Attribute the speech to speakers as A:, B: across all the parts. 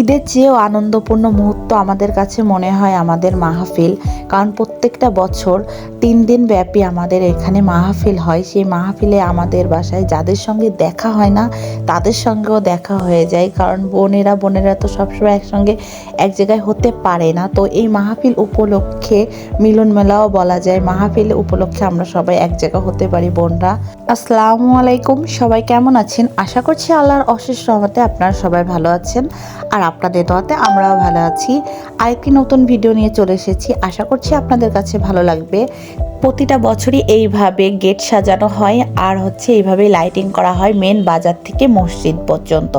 A: ঈদের চেয়েও আনন্দপূর্ণ মুহূর্ত আমাদের কাছে মনে হয় আমাদের মাহফিল, কারণ প্রত্যেকটা বছর তিন দিন ব্যাপী আমাদের এখানে মাহফিল হয়। সেই মাহফিলে আমাদের বাসায় যাদের সঙ্গে দেখা হয় না, তাদের সঙ্গেও দেখা হয়ে যায়, কারণ বোনেরা বোনেরা তো সবসময় একসঙ্গে এক জায়গায় হতে পারে না। তো এই মাহফিল উপলক্ষে মিলন মেলাও বলা যায়। মাহফিল উপলক্ষে আমরা সবাই এক জায়গা হতে পারি, বোনরা। আসসালামু আলাইকুম, সবাই কেমন আছেন? আশা করছি আল্লাহর অশেষ রহমতে আপনারা সবাই ভালো আছেন। আর আপনাদের দোয়াতে আমরাও ভালো আছি। আরেকটি নতুন ভিডিও নিয়ে চলে এসেছি। আশা করছি আপনাদের কাছে ভালো লাগবে। প্রতিটা বছরই এইভাবে গেট সাজানো হয়, আর হচ্ছে এইভাবে লাইটিং করা হয় মেন বাজার থেকে মসজিদ পর্যন্ত।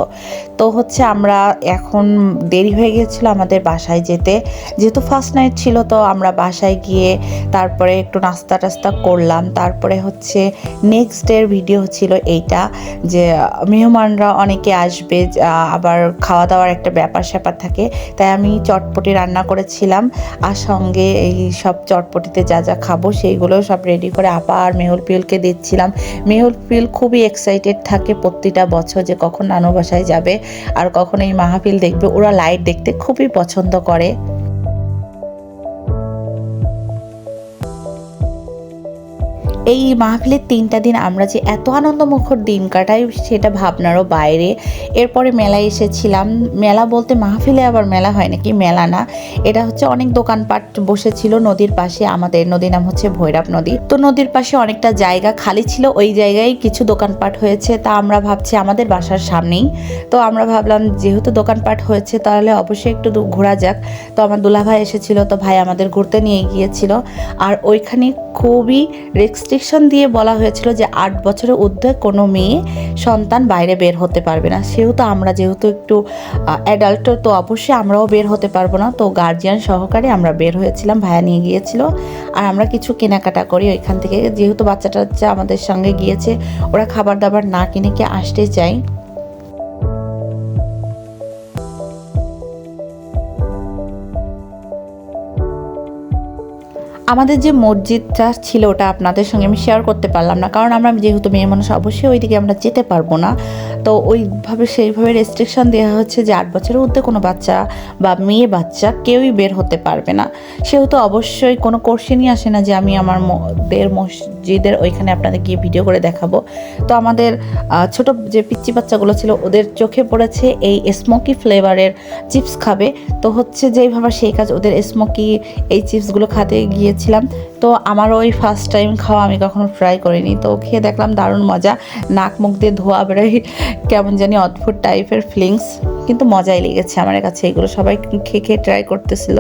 A: তো হচ্ছে আমরা এখন দেরি হয়ে গেছিল আমাদের বাসায় যেতে। যেহেতু ফার্স্ট নাইট ছিল, তো আমরা বাসায় গিয়ে তারপরে একটু নাস্তা টাস্তা করলাম। তারপরে হচ্ছে নেক্সট ডের ভিডিও ছিল এইটা, যে মেহমানরা অনেকে আসবে আবার খাওয়া দাওয়ার একটা ব্যাপার স্যাপার থাকে। তাই আমি চটপটি রান্না করেছিলাম, আর সঙ্গে এই সব চটপটিতে যা যা খাব সেইগুলো সব রেডি করে আবার মেহুল পিউলকে দিচ্ছিলাম। মেহুল পিউল খুবই এক্সাইটেড থাকে প্রতিটা বছর যে কখন নানু বাসায় যাবে আর কখন এই মাহফিল দেখবে। ওরা লাইট দেখতে খুবই পছন্দ করে। এই মাহফিলের তিনটা দিন আমরা যে এত আনন্দমুখর দিন কাটাই সেটা ভাবনারও বাইরে। এরপরে মেলায় এসেছিলাম। মেলা বলতে মাহফিলে আবার মেলা হয় নাকি? মেলা না। এটা হচ্ছে অনেক দোকানপাট বসেছিল নদীর পাশে, আমাদের নদীর নাম হচ্ছে ভৈরব নদী। তো নদীর পাশে অনেকটা জায়গা খালি ছিল, ওই জায়গায় কিছু দোকানপাট হয়েছে। তা আমরা ভাবছি আমাদের বাসার সামনেই। তো আমরা ভাবলাম, যেহেতু দোকানপাট হয়েছে, তাহলে অবশ্যই একটু ঘোরা যাক। তো আমার দুলাভাই এসেছিল, তো ভাই আমাদের ঘুরতে নিয়ে গিয়েছিল। আর ওইখানে খুবই রেস্ট্রিকশন দিয়ে বলা হয়েছিল যে আট বছরের ঊর্ধ্বে কোনো মেয়ে সন্তান বাইরে বের হতে পারবে না। সেহেতু আমরা যেহেতু একটু অ্যাডাল্ট তো অবশ্যই আমরাও বের হতে পারব না। তো গার্জিয়ান সহকারে আমরা বের হয়েছিলাম, ভায়া নিয়ে গিয়েছিল। আর আমরা কিছু কেনাকাটা করি ওইখান থেকে। যেহেতু বাচ্চাটা আমাদের সঙ্গে গিয়েছে, ওরা খাবার দাবার না কিনে কি আসতে চাই আমাদের যে মসজিদটা ছিল ওটা আপনাদের সঙ্গে আমি শেয়ার করতে পারলাম না। কারণ আমরা যেহেতু মেয়ে মানুষ, অবশ্যই ওইদিকে আমরা যেতে পারব না। তো ওইভাবে সেইভাবে রেস্ট্রিকশন দেওয়া হচ্ছে যে আট বছরের ঊর্ধ্বে কোনো বাচ্চা বা মেয়ে বাচ্চা কেউই বের হতে পারবে না। সেহেতু অবশ্যই কোনো কোশ্চেনই আসে না যে আমি আমার ম- দের মসজিদের ওইখানে আপনাদের গিয়ে ভিডিও করে দেখাবো। তো আমাদের ছোট যে পিচ্চি বাচ্চাগুলো ছিল, ওদের চোখে পড়েছে এই স্মোকি ফ্লেভারের চিপস খাবে। তো হচ্ছে যেইভাবে সেই কাজ, ওদের স্মোকি এই চিপসগুলো খাতে গিয়েছিলাম। তো আমার ওই ফার্স্ট টাইম খাওয়া আমি কখনো ট্রাই করিনি। তো খেয়ে দেখলাম দারুণ মজা। নাক মুখ দিয়ে ধোয়া বেরোয়, কেমন জানি অদ্ভুত টাইপের ফিলিংস কিন্তু মজাই লেগেছে আমার কাছে এগুলো। সবাই খেয়ে খেয়ে ট্রাই করতেছিল।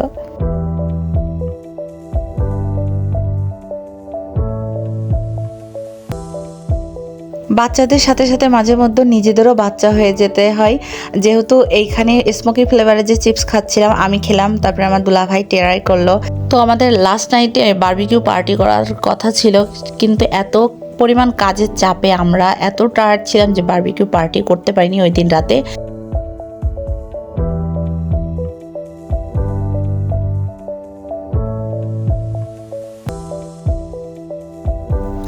A: বাচ্চাদের সাথে সাথে মাঝে মধ্যে নিজেদেরও বাচ্চা হয়ে যেতে হয়। যেহেতু এইখানে স্মোকি ফ্লেভারের যে চিপস খাচ্ছিলাম, আমি খেলাম, তারপরে আমার দুলা ভাই টেরাই করল। তো আমাদের লাস্ট নাইটে বার্বিকিউ পার্টি করার কথা ছিল, কিন্তু এত পরিমাণ কাজের চাপে আমরা এত টায়ার্ড ছিলাম যে বার্বিকিউ পার্টি করতে পারিনি ওই দিন রাতে।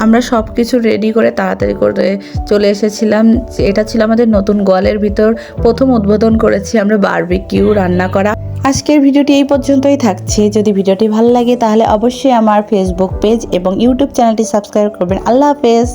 A: আমরা সব কিছু রেডি করে তাড়াতাড়ি করে চলে এসেছিলাম। এটা ছিল আমাদের নতুন গোয়ালের ভিতর। প্রথম উদ্বোধন করেছি আমরা বারবিকিউ রান্না করা। আজকের ভিডিওটি এই পর্যন্তই থাকছে। যদি ভিডিওটি ভালো লাগে তাহলে অবশ্যই আমার ফেসবুক পেজ এবং ইউটিউব চ্যানেলটি সাবস্ক্রাইব করবেন। আল্লাহ হাফেজ।